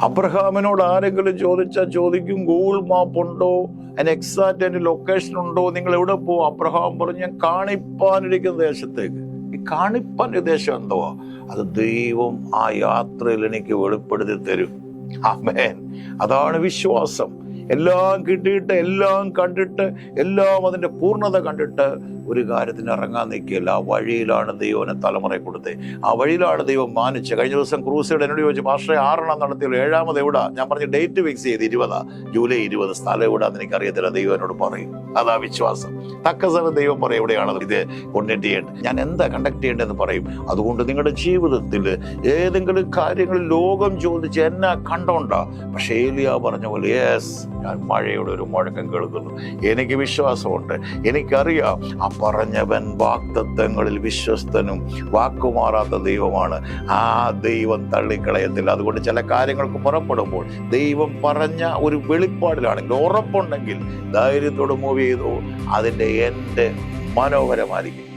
അബ്രഹാമിനോട് ആരെങ്കിലും ചോദിച്ചാൽ ചോദിക്കും ഗൂഗിൾ മാപ്പ് ഉണ്ടോ? അതിന് എക്സാക്റ്റ് അതിന്റെ ലൊക്കേഷൻ ഉണ്ടോ? നിങ്ങൾ എവിടെ പോകും അബ്രഹാം പറഞ്ഞു ഞാൻ കാണിപ്പാനിരിക്കുന്ന ദേശത്തേക്ക്. ഈ കാണിപ്പാന്റെ ദേശം എന്തോ അത് ദൈവം ആ യാത്രയിൽ എനിക്ക് വെളിപ്പെടുത്തി തരും. അമേൻ അതാണ് വിശ്വാസം. എല്ലാം കിട്ടിയിട്ട് എല്ലാം കണ്ടിട്ട് എല്ലാം അതിന്റെ പൂർണത കണ്ടിട്ട് ഒരു കാര്യത്തിന് ഇറങ്ങാൻ നിൽക്കില്ല ആ വഴിയിലാണ് ദൈവനെ തലമുറ കൊടുത്തത്. ആ വഴിയിലാണ് ദൈവം മാനിച്ചത്. കഴിഞ്ഞ ദിവസം ക്രൂസൈഡ് എന്നോട് ചോദിച്ചു പാസ്റ്ററെ ആറെണ്ണം നടത്തിയുള്ളൂ ഏഴാമത് എവിടാ? ഞാൻ പറഞ്ഞ ഡേറ്റ് ഫിക്സ് ചെയ്ത് ഇരുപതാ ജൂലൈ ഇരുപത്. സ്ഥലം എവിടാന്ന് എനിക്കറിയത്തില്ല ദൈവം എന്നോട് പറയും. അതാ വിശ്വാസം. തക്ക സമയം ദൈവം പറയും എവിടെയാണ് ഇത് കൊണ്ടിട്ട് ചെയ്യേണ്ടത്. ഞാൻ എന്താ കണ്ടക്ട് ചെയ്യേണ്ടതെന്ന് പറയും. അതുകൊണ്ട് നിങ്ങളുടെ ജീവിതത്തിൽ ഏതെങ്കിലും കാര്യങ്ങൾ ലോകം ചോദിച്ച് എന്നെ കണ്ടോണ്ട. പക്ഷേ ഏലിയ പറഞ്ഞ പോലെ യെസ് ഞാൻ മഴയുടെ ഒരു മുഴക്കം കേൾക്കുന്നു. എനിക്ക് വിശ്വാസമുണ്ട്. എനിക്കറിയാം ആ പറഞ്ഞവൻ വാക്തത്വങ്ങളിൽ വിശ്വസ്തനും വാക്കുമാറാത്ത ദൈവമാണ്. ആ ദൈവം തള്ളിക്കളയത്തില്ല. അതുകൊണ്ട് ചില കാര്യങ്ങൾക്ക് പുറപ്പെടുമ്പോൾ ദൈവം പറഞ്ഞ ഒരു വെളിപ്പാടിലാണെങ്കിൽ ഉറപ്പുണ്ടെങ്കിൽ ധൈര്യത്തോട് മൂവ് ചെയ്തു. അതിന്റെ എന്റെ മനോഹരമായിരിക്കും.